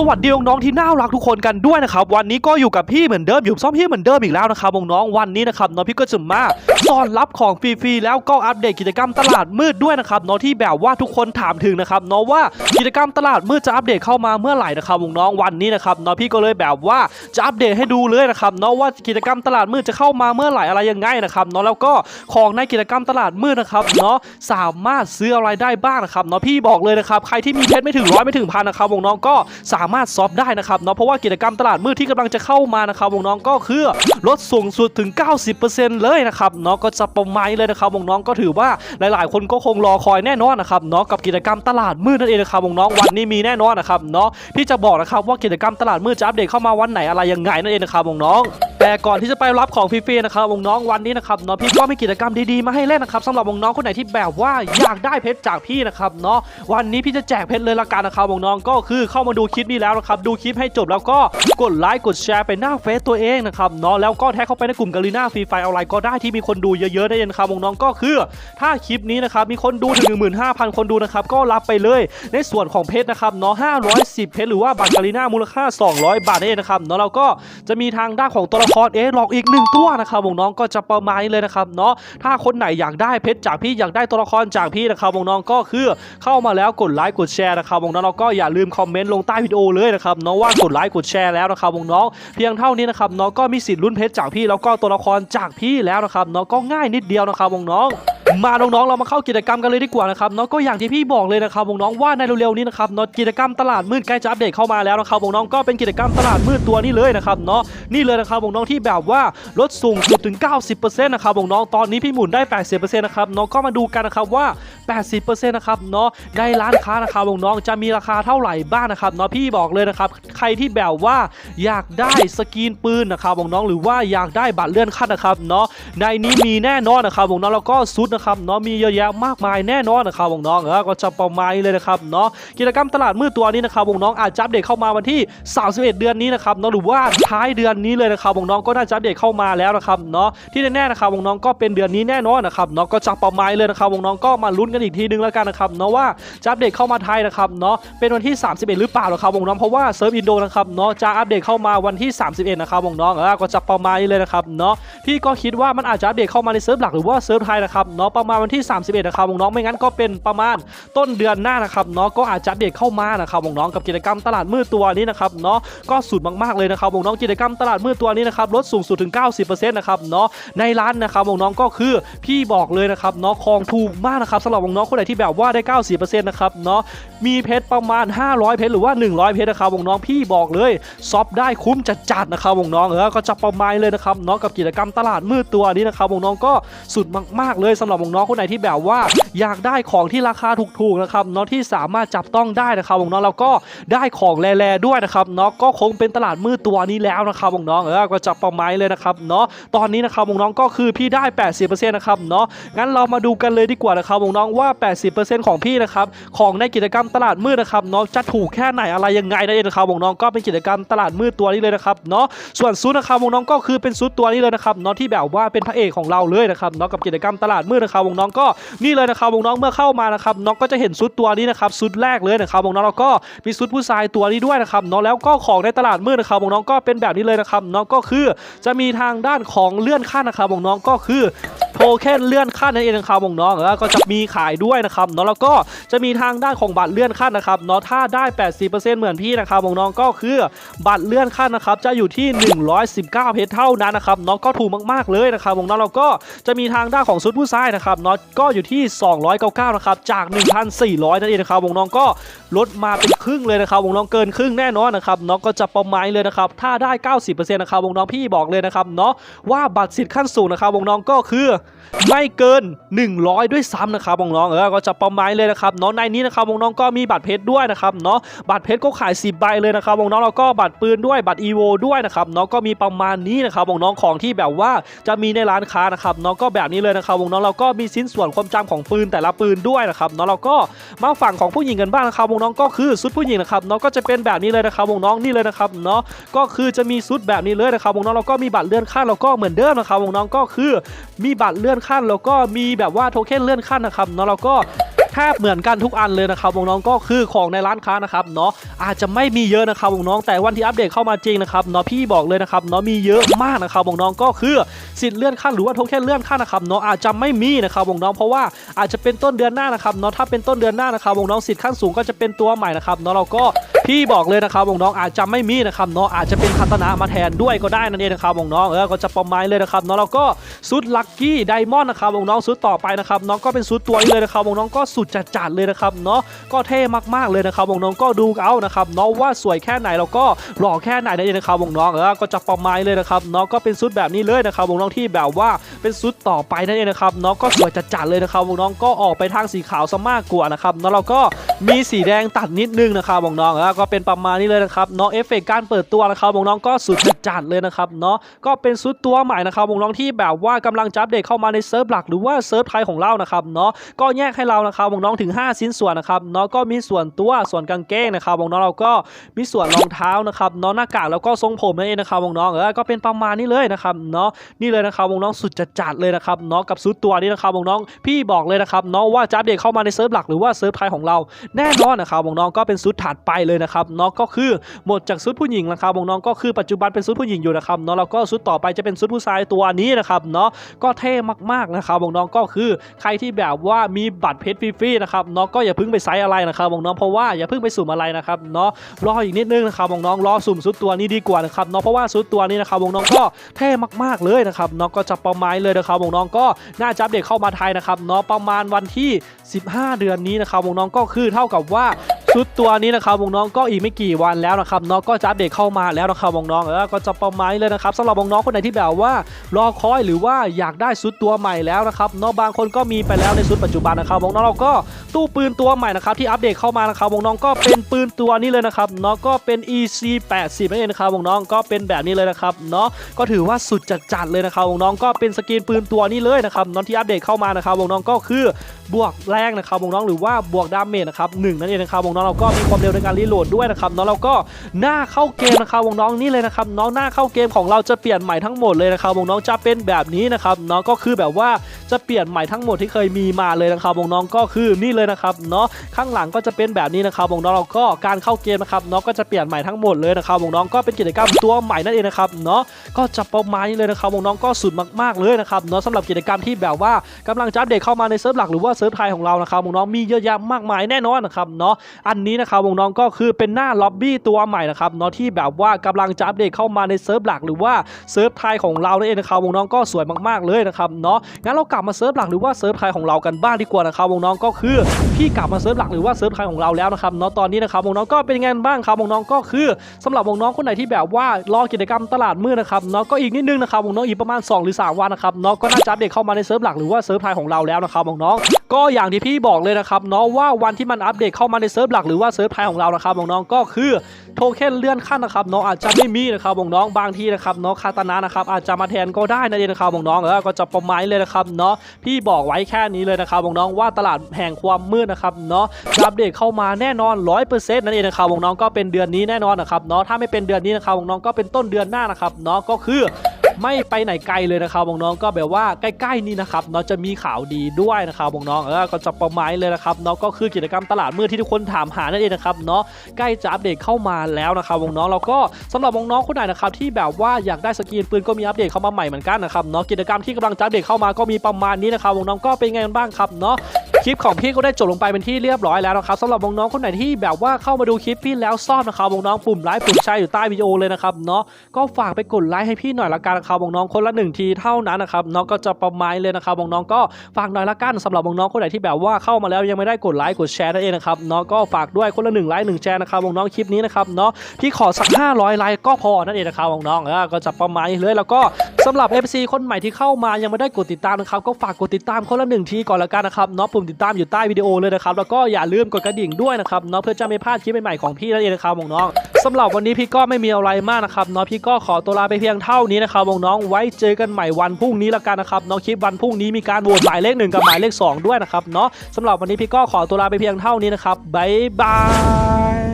สวัสดีน้องๆที่น่ารักทุกคนกันด้วยนะครับวันนี้ก็อยู่กับพี่เหมือนเดิมอยู่ซ่อมพี่เหมือนเดิมอีกแล้วนะครับน้องๆวันนี้นะครับน้องพี่ก็จะมาสอนรับของฟรีๆแล้วก็อัปเดตกิจกรรมตลาดมืดด้วยนะครับน้องที่แบบว่าทุกคนถามถึงนะครับน้องว่ากิจกรรมตลาดมืดจะอัปเดตเข้ามาเมื่อไหร่นะครับน้องวันนี้นะครับน้องพี่ก็เลยแบบว่าจะอัปเดตให้ดูเลยนะครับน้องว่ากิจกรรมตลาดมืดจะเข้ามาเมื่อไหร่อะไรยังไงนะครับน้องแล้วก็ของในกิจกรรมตลาดมืดนะครับเนาะสามารถซื้ออะไรได้บ้างนะครับเนาะพี่บอกเลยนะครับใครที่มีเพชรไม่ถึงร้อยไม่ถึงพันนะครับน้องก็สามารถซอฟได้นะครับเนาะเพราะว่ากิจกรรมตลาดมืดที่กำลังจะเข้ามานะครับวงน้องก็คือลดสูงสุดถึง 90%เลยนะครับเนาะก็จะประมาณเลยนะครับวงน้องก็ถือว่าหลาย ๆ คนก็คงรอคอยแน่นอนนะครับเนาะกับกิจกรรมตลาดมืดนั่นเองนะครับวงน้องวันนี้มีแน่นอนนะครับเนาะพี่จะบอกนะครับว่ากิจกรรมตลาดมืดจะอัปเดตเข้ามาวันไหนอะไรยังไงนั่นเองนะครับวงน้อง แต่ก่อนที่จะไปรับของฟรีๆนะครับน้องวันนี้นะครับเนาะพี่ก็มีกิจกรรมดีๆมาให้เล่นนะครับสำหรับน้องคนไหนที่แบบว่าอยากได้เพชรจากพี่นะครับเนาะวันนี้พี่จะแจกเพชรเลยละกันนะครับน้องก็คือเข้ามาดูคลิปนี้แล้วนะครับดูคลิปให้จบแล้วก็กดไลค์กดแชร์ไปหน้าเฟซตัวเองนะครับเนาะแล้วก็แท็กเข้าไปในกลุ่มกาลีน่าฟรีไฟเอาอะไรก็ได้ที่มีคนดูเยอะๆได้เลยนะครับน้องก็คือ ถ้าคลิปนี้นะครับมีคนดูถึง15,000 คนดูนะครับก็รับไปเลย ในส่วนของเพชรนะครับเนาะ510 เพชรหรือว่าบัตรกาลีนามูลค่า 200 บาทนั่นเองนะครับเนาะแล้วก็จะมีทางด้านของตัวละครเอหลอกอีกหนึ่งตัวนะครับวงน้องก็จะประมาณนี้เลยนะครับเนาะถ้าคนไหนอยากได้เพชรจากพี่อยากได้ตัวละครจากพี่นะครับวงน้องก็คือเข้ามาแล้วกดไลค์กดแชร์นะครับวงน้องแล้วก็อย่าลืมคอมเมนต์ลงใต้วิดีโอเลยนะครับเนาะว่ากดไลค์กดแชร์แล้วนะครับวงน้องเพียงเท่านี้นะครับเนาะก็มีสิทธิ์ลุ้นเพชรจากพี่แล้วก็ตัวละครจากพี่แล้วนะครับเนาะก็ง่ายนิดเดียวนะครับวงน้อง มาน้องๆเรามาเข้ากิจกรรมกันเลยดีกว่านะครับเนาะก็อย่างที่พี่บอกเลยนะครับวงน้องว่าในเร็วๆนี้นะครับเนาะกิจกรรมตลาดมืดใกล้จะอัปเดตเข้ามาแล้วนะครับวงน้องก็เป็นกิจกรรมตลาดมืดตัวนี้เลยนะครับเนาะนี่เลยนะครับวงน้องที่แบบว่าลดสูงสุดถึง 90%นะครับวงน้องตอนนี้พี่หมุนได้ 80%นะครับเน้องก็มาดูกันนะครับว่า 80%นะครับเนาะในร้านค้านะครับวงน้องจะมีราคาเท่าไหร่บ้างนะครับเนาะพี่บอกเลยนะครับใครที่แบบว่าอยากได้สกรีนปืนนะครับวงน้องหรือว่าอยากได้บัตรเลื่อนขั้นนะครับเนาะในนี้มีแน่นอนนะครับน้องแล้วก็ซุดนะครับเนาะมีเยอะแยะมากมายแน่นอนนะครับวงน้องเออก็จะประมาณเลยนะครับเนาะกิจกรรมตลาดมืดตัวนี้นะครับวงน้องอาจจะอัปเดตเข้ามาวันที่ 31 เดือนนี้นะครับเนาะหรือว่าท้ายเดือนนี้เลยนะครับวงน้องก็น่าจะอัปเดตเข้ามาแล้วนะครับเนาะที่แน่ๆนะครับวงน้องก็เป็นเดือนนี้แน่นอนนะครับเนาะก็จะประมาณเลยนะครับวงน้องก็มาลุ้นกันอีกทีนึงแล้วกันนะครับเนาะว่าจะอัปเดตเข้ามาไทยนะครับเนาะเป็นวันที่ 31 หรือเปล่านะครับวงน้องเพราะว่าเซิร์ฟอินโดนะครับเนาะจะอัปเดตเข้ามาวันที่ 31 นะครับน้องเออก็จะประมาณนี้เลยนะครับเนาะพี่ก็คิดว่ามันอาจจะอัปเดตเข้ามาในเซิร์ฟหลักหรือว่าเซิร์ฟไทยนะครับเนาะประมาณวันที่ 31นะครับวงน้องไม่งั้นก็เป็นประมาณต้นเดือนหน้านะครับเนาะก็อาจจะเดตเข้ามานะครับวงน้องกับกิจกรรมตลาดมืดตัวนี้นะครับเนาะก็สุดมากๆเลยนะครับวงน้องกิจกรรมตลาดมืดตัวนี้นะครับลดสูงสุดถึง 90%นะครับเนาะในร้านนะครับวงน้องก็คือพี่บอกเลยนะครับเนาะของถูกมากนะครับสำหรับวงน้องคนไหนที่แบบว่าได้ 90%นะครับเนาะมีเพชรประมาณ 500 เพชรหรือว่า 100 เพชรนะครับวงน้องพี่บอกเลยซอฟได้คุ้มจัดๆนะครับวงน้องเออก็จะประมาณเลยนะครับเนาะกับกิจกรรมตลาดมืดตัวนี้นะครับน้องก็สุดมากๆเลยสำหรับน้องๆคนไหนที่แบบว่า อยากได้ของที่ราคาถูกๆนะครับเนาะที่สามารถจับต้องได้นะครับน้องๆแล้วก็ได้ของแร่ๆด้วยนะครับเนาะก็คงเป็นตลาดมืดตัวนี้แล้วนะครับน้องๆเออก็จะประมาณเลยนะครับเนาะตอนนี้นะครับน้องๆก็คือพี่ได้ 80%นะครับเนาะงั้นเรามาดูกันเลยดีกว่านะครับน้องๆว่า 80%ของพี่นะครับของในกิจกรรมตลาดมืดนะครับเนาะจะถูกแค่ไหนอะไรยังไงนั่นเองนะครับน้องๆก็เป็นกิจกรรมตลาดมืดตัวนี้เลยนะครับเนาะส่วนซูดนะครับน้องๆก็คือเป็นซูดตัวนี้เลยนะครับเนาะที่แบบว่าเป็นพระเอกของเราเลยนะครับเนาะกับกิจกรรมตลาดมืดนะครับน้องๆก็นี่เลยนะครับน้องเมื่อเข้ามานะครับน้องก็จะเห็นซุดตัวนี้นะครับซุดแรกเลยนะครับน้องแล้วก็มีซุดผู้ชายตัวนี้ด้วยนะครับเนาะแล้วก็ของในตลาดมืดนะครับน้องก็เป็นแบบนี้เลยนะครับน้องก็คือจะมีทางด้านของเลื่อนขั้นนะครับน้องก็คือโทเค็นเลื่อนขั้นนั่นเองนะครับน้องแล้วก็จะมีขายด้วยนะครับเนาะแล้วก็จะมีทางด้านของบัตรเลื่อนขั้นนะครับเนาะถ้าได้ 80%เหมือนพี่นะครับน้องก็คือบัตรเลื่อนขั้นนะครับจะอยู่ที่ 119 เพชรเท่านั้นนะครับเนาะก็ถูกมากๆเลยนะครับน้องแล้วก็จะมีทางด้านของซุดผู้ชายนะครับเนาะก็อยู่ที่ 299นะครับจาก 1,400นั่นเองนะครับวงน้องก็ลดมาเป็นครึ่งเลยนะครับวงน้องเกินครึ่งแน่นอนนะครับเนาะก็จะประมาณเลยนะครับถ้าได้ 90%นะครับวงน้องพี่บอกเลยนะครับเนาะว่าบัตรสิทธิ์ขั้นสูงนะครับวงน้องก็คือไม่เกิน 100 ด้วยซ้ำนะครับน้องเออก็จะประมาณเลยนะครับเนาะในนี้นะครับวงน้องก็มีบัตรเพชรด้วยนะครับเนาะบัตรเพชรก็ขาย 10 ใบเลยนะครับวงน้องๆแล้วก็บัตรปืนด้วยบัตรอีโวด้วยนะครับเนาะก็มีประมาณนี้นะครับน้องของที่แบบว่าจะมีในร้านค้านะครับเนาะก็แบบนี้เลยนะครับน้องเราก็มีชิ้นส่วนความจำของปืนแต่ละปืนด้วยนะครับเนาะเราก็มาฝั่งของผู้หญิงกันบ้างนะครับวงน้องก็คือชุดผู้หญิงนะครับเนาะก็จะเป็นแบบนี้เลยนะครับวงน้องนี่เลยนะครับเนาะก็คือจะมีชุดแบบนี้เลยนะครับวงน้องเราก็มีบัตรเลื่อนขั้นแล้วก็เหมือนเดิมนะครับวงน้องก็คือมีบัตรเลื่อนขั้นแล้วก็มีแบบว่าโทเค็นเลื่อนขั้นนะครับเนาะเราก็ แทบเหมือนกันทุกอันเลยนะครับน้องๆก็คือของในร้านค้านะครับเนาะอาจจะไม่มีเยอะนะครับน้องๆแต่วันที่อัปเดตเข้ามาจริงนะครับเนาะพี่บอกเลยนะครับเนาะมีเยอะมากนะครับน้องๆก็คือสิทธิ์เลื่อนขั้นหรือว่าโทเค็นเลื่อนขั้นนะครับเนาะอาจจะไม่มีนะครับน้องๆเพราะว่าอาจจะเป็นต้นเดือนหน้านะครับเนาะถ้าเป็นต้นเดือนหน้านะครับน้องๆสิทธิ์ขั้นสูงก็จะเป็นตัวใหม่นะครับเนาะเราก็ พี่บอกเลยนะครับน้องอาจจะไม่มีนะครับเนาะอาจจะเป็นคาตนามาแทนด้วยก็ได้นั่นเองนะครับน้องเออก็จะประมาณเลยนะครับเนาะเราก็ซุดลัคกี้ไดมอนด์นะครับน้องๆซุดต่อไปนะครับน้องก็เป็นซุดตัวนี้เลยนะครับน้องก็สุดจัดๆเลยนะครับเนาะก็เท่มากๆเลยนะครับน้องก็ดูเอานะครับเนาะว่าสวยแค่ไหนแล้วก็หล่อแค่ไหนนั่นเองนะครับน้องเออก็จะประมาณเลยนะครับเนาะก็เป็นซุดแบบนี้เลยนะครับน้องที่แบบว่าเป็นซุดต่อไปนั่นเองนะครับเนาะก็สวยจัดๆเลยนะครับน้องก็ออกไปทางสีขาวซะมากกว่านะครับเนาะเราก็มีสีแดงตัดนิดนึงนะครับน้องเออก็เป็นประมาณนี้เลยนะครับเนาะเอฟเฟกต์การเปิดตัวนะครับวงน้องก็สุดจัดเลยนะครับเนาะก็เป็นซุดตัวใหม่นะครับวงน้องที่แบบว่ากำลังจะอัปเดตเข้ามาในเซิร์ฟหลักหรือว่าเซิร์ฟไทยของเรานะครับเนาะก็แยกให้เรานะครับวงน้องถึง 5 ชิ้นส่วนนะครับเนาะก็มีส่วนตัวส่วนกางเกงนะครับวงน้องเราก็มีส่วนรองเท้านะครับเนาะหน้ากากแล้วก็ทรงผมนั่นเองนะครับวงน้องเออก็เป็นประมาณนี้เลยนะครับเนาะนี่เลยนะครับวงน้องสุดจัดเลยนะครับเนาะกับซุดตัวนี้นะครับวงน้องพี่บอกเลยนะครับเนาะว่าจะอัปเดตเข้ามาในเซิร์ฟหลักหรือว่าเซิร์ฟไทยของเราแน่นอนนะครับน้องก็เป็นซุดถัดไปเลยนะครับเนาะก็คือหมดจากซุดผู้หญิงนะครับน้องก็คือปัจจุบันเป็นซุดผู้หญิงอยู่นะครับเนาะแล้วก็ซุดต่อไปจะเป็นซุดผู้ชายตัวนี้นะครับเนาะก็เท่มากๆนะครับน้องก็คือใครที่แบบว่ามีบัตรเพชรฟรีๆนะครับเนาะก็อย่าเพิ่งไปไซส์อะไรนะครับน้องเพราะว่าอย่าเพิ่งไปสุ่มอะไรนะครับเนาะรออีกนิดนึงนะครับน้องรอสุ่มซุดตัวนี้ดีกว่านะครับเนาะเพราะว่าซุดตัวนี้นะครับน้องก็เท่มากๆเลยนะครับเนาะก็จะประมาณเลยนะครับน้องก็น่าจะอัปเดตเข้ามาไทยนะครับเนาะประมาณวันที่ 15 เดือนนี้นะครับน้องก็คือเท่ากับว่า ชุดตัวนี้นะครับวงน้องก็อีกไม่กี่วันแล้วนะครับเนาะก็จะอัปเดตเข้ามาแล้วนะครับวงน้องเออก็จะประมาณนี้เลยนะครับสำหรับวงน้องคนไหนที่แบบว่ารอคอยหรือว่าอยากได้ชุดตัวใหม่แล้วนะครับเนาะบางคนก็มีไปแล้วในชุดปัจจุบันนะครับวงน้องเราก็ตู้ปืนตัวใหม่นะครับที่อัปเดตเข้ามานะครับวงน้องก็เป็นปืนตัวนี้เลยนะครับเนาะก็เป็น EC 80นั่นเองนะครับวงน้องก็เป็นแบบนี้เลยนะครับเนาะก็ถือว่าสุดจัดๆเลยนะครับวงน้องก็เป็นสกรีนปืนตัวนี้เลยนะครับน้องที่อัปเดตเข้ามานะครับวงน้องก็คือบวกแรงนะครับวงน้องหรือว่าบวกดาเมจนะครับหนึ่งนั่นเองนะครับวงน้องเราก็มีความเร็วในการรีโหลดด้วยนะครับน้องเราก็หน้าเข้าเกมนะครับวงน้องนี่เลยนะครับน้องหน้าเข้าเกมของเราจะเปลี่ยนใหม่ทั้งหมดเลยนะครับวงน้องจะเป็นแบบนี้นะครับน้องก็คือแบบว่าจะเปลี่ยนใหม่ทั้งหมดที่เคยมีมาเลยนะครับวงน้องก็คือนี่เลยนะครับเนาะข้างหลังก็จะเป็นแบบนี้นะครับวงน้องเราก็การเข้าเกมนะครับน้องก็จะเปลี่ยนใหม่ทั้งหมดเลยนะครับวงน้องก็เป็นกิจกรรมตัวใหม่นั่นเองนะครับเนาะก็จะประมาณนี้เลยนะครับวงน้องก็สุดมากๆเลยนะครับเนาะสำหรับกิจกรรมที่แบบว่ากำลังจะอัปเดตเข้ามาในเซิร์ฟหลักหรือว่าเซิร์ฟไทยของเรานะครับวงน้องมีเยอะแยะมากมายแน่นอนนะครับเนาะอันนี้นะครับวงน้องก็คือเป็นหน้าล็อบบี้ตัวใหม่นะครับเนาะที่แบบว่ากำลังจะอัปเดตเข้ามาในเซิร์ฟหลักหรือว่าเซิร์ฟไทยของเรานั่นเองนะครับวงน้องก็สวยมากๆเลยนะครับเนาะงั้นเรากลับมาเซิร์ฟหลักหรือว่าเซิร์ฟไทยของเรากันบ้างดีกว่านะครับวงน้องก็คือพี่กลับมาเซิร์ฟหลักหรือว่าเซิร์ฟไทยของเราแล้วนะครับเนาะตอนนี้นะครับวงน้องก็เป็นงไงบ้างครับวงน้องก็คือสำหรับวงน้องคนไหนที่แบบว่ารอกิจกรรมตลาดมืดนะครับเนาะก็อีกนิดนึงนะครับวงน้องอีกประมาณ 2 หรือ 3 วันนะครับเนาะก็น่าจะอัปเดตเข้ามาในเซิร์ฟหลักหรือว่าเซิร์ฟไทยของเราแล้วนะครับวงน้อง ก็อย่างที่พี่บอกเลยนะครับเนาะว่าวันที่มันอัปเดตเข้ามาในเซิร์ฟหลักหรือว่าเซิร์ฟไทยของเรานะครับน้องๆก็คือโทเค็นเลื่อนขั้นนะครับน้องอาจจะไม่มีนะครับน้องๆบางทีนะครับเนาะคาตานะนะครับอาจจะมาแทนก็ได้นะเดนนะครับน้องๆเออก็จะประมาณเลยนะครับเนาะพี่บอกไว้แค่นี้เลยนะครับน้องๆว่าตลาดแห่งความมืดนะครับเนาะอัปเดตเข้ามาแน่นอน 100%นั่นเองนะครับน้องๆก็เป็นเดือนนี้แน่นอนนะครับเนาะถ้าไม่เป็นเดือนนี้นะครับน้องๆก็เป็นต้นเดือนหน้านะครับเนาะก็คือ ไม่ไปไหนไกลเลยนะครับน้องๆก็แบบว่าใกล้ๆนี่นะครับเนาะจะมีข่าวดีด้วยนะครับน้องๆเออก็จะประมาณเลยนะครับเนาะก็คือกิจกรรมตลาดมืดที่ทุกคนถามหานั่นเองนะครับเนาะใกล้จะอัปเดตเข้ามาแล้วนะครับน้องๆแล้วก็สำหรับน้องๆคนไหนนะครับที่แบบว่าอยากได้สกรีนปืนก็มีอัปเดตเข้ามาใหม่เหมือนกันนะครับเนาะกิจกรรมที่กำลังจะอัปเดตเข้ามาก็มีประมาณนี้นะครับน้องๆก็เป็นไงกันบ้างครับเนาะ ลิปของพี่ก็ได้จบลงไปเป็นที่เรียบร้อยแล้วนะครับสำหรับน้องๆคนไหนที่แบบว่าเข้ามาดูคลิปพี่แล้วชอบนะครับน้องปุ่มไลค์ปุ่มแชร์อยู่ใต้วิดีโอเลยนะครับเนาะก็ฝากไปกดไลค์ให้พี่หน่อยละกันนะครับน้องคนละหนึ่งทีเท่านั้นนะครับเนาะก็จะประมาณเลยนะครับน้องก็ฝากหน่อยละกันสำหรับน้องคนไหนที่แบบว่าเข้ามาแล้วยังไม่ได้กดไลค์กดแชร์นั่นเองนะครับเนาะก็ฝากด้วยคนละหนึ่งไลค์หนึ่งแชร์นะครับน้องคลิปนี้นะครับเนาะพี่ขอสัก 500 ไลค์ก็พอนั่นเองนะครับน้องเออก็จะประมาณนี้เลยแล้วก็สำหรับ FC คนใหม่ที่เข้ามายังไม่ได้กดติดตามนะครับก็ฝากกดติดตามคนละหนึ่งทีก่อนละกันนะครับเนาะปุ่มติดตามอยู่ใต้วิดีโอเลยนะครับแล้วก็อย่าลืมกดกระดิ่งด้วยนะครับเนาะเพื่อจะไม่พลาดคลิปใหม่ๆของพี่นั่นเองนะครับน้องสำหรับวันนี้พี่ก็ไม่มีอะไรมากนะครับเนาะพี่ก็ขอตัวลาไปเพียงเท่านี้นะครับวงน้องไว้เจอกันใหม่วันพรุ่งนี้ละกันนะครับเนาะคลิปวันพรุ่งนี้มีการโหวตหมายเลขหนึ่งกับหมายเลขสองด้วยนะครับเนาะสำหรับวันนี้พี่ก็ขอตัวลาไปเพียงเท่านี้นะครับบ๊ายบาย